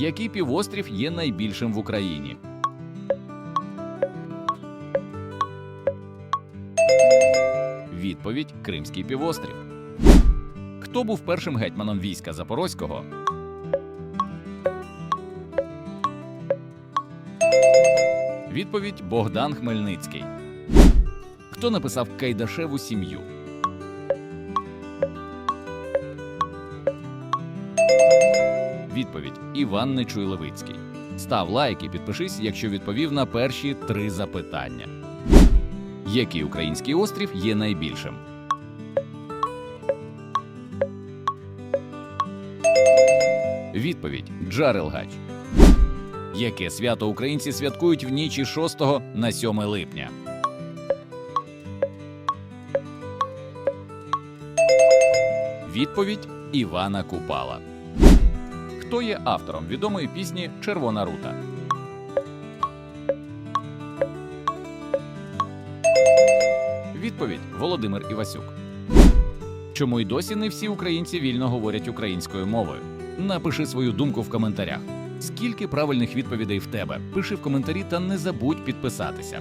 Який півострів є найбільшим в Україні? Відповідь Кримський півострів. Хто був першим гетьманом війська Запорозького? Відповідь Богдан Хмельницький. Хто написав Кайдашеву сім'ю? Відповідь Іван Нечуй-Левицький. Став лайк і підпишись, якщо відповів на перші три запитання. Який український острів є найбільшим? Відповідь Джарелгач. Яке свято українці святкують в ніч із 6 на 7 липня? Відповідь Івана Купала. Хто є автором відомої пісні Червона рута? Відповідь Володимир Івасюк. Чому й досі не всі українці вільно говорять українською мовою? Напиши свою думку в коментарях. Скільки правильних відповідей в тебе? Пиши в коментарі та не забудь підписатися.